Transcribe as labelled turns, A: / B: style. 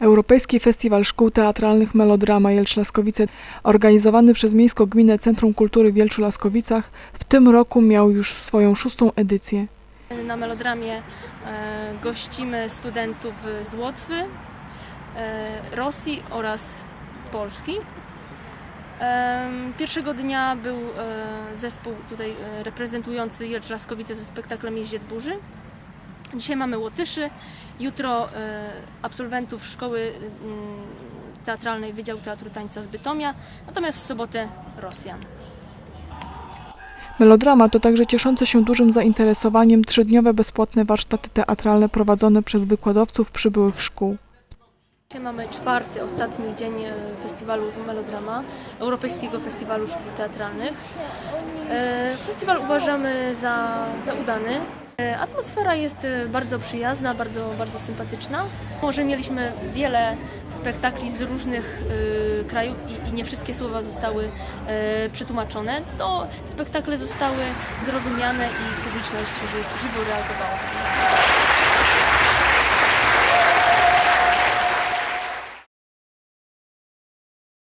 A: Europejski Festiwal Szkół Teatralnych Melodrama Jelcz-Laskowice, organizowany przez Miejską Gminę Centrum Kultury w Jelczu-Laskowicach, w tym roku miał już swoją szóstą edycję.
B: Na melodramie e, gościmy studentów z Łotwy, e, Rosji oraz Polski. Em, Pierwszego dnia był e, zespół tutaj e, reprezentujący Jelcz Laskowice ze spektaklem Jeździec Burzy. Dzisiaj mamy Łotyszy, jutro e, absolwentów Szkoły mm, Teatralnej Wydziału Teatru Tańca z Bytomia, natomiast w sobotę Rosjan.
A: Melodrama to także cieszące się dużym zainteresowaniem trzydniowe bezpłatne warsztaty teatralne prowadzone przez wykładowców przybyłych szkół.
B: Dzisiaj mamy czwarty, ostatni dzień e, festiwalu Melodrama, Europejskiego Festiwalu Szkół Teatralnych. E, Festiwal uważamy za, za udany. E, Atmosfera jest e, bardzo przyjazna, bardzo, bardzo sympatyczna. Może mieliśmy wiele spektakli z różnych e, krajów i, i nie wszystkie słowa zostały e, przetłumaczone. To spektakle zostały zrozumiane i publiczność ży- żywo reagowała.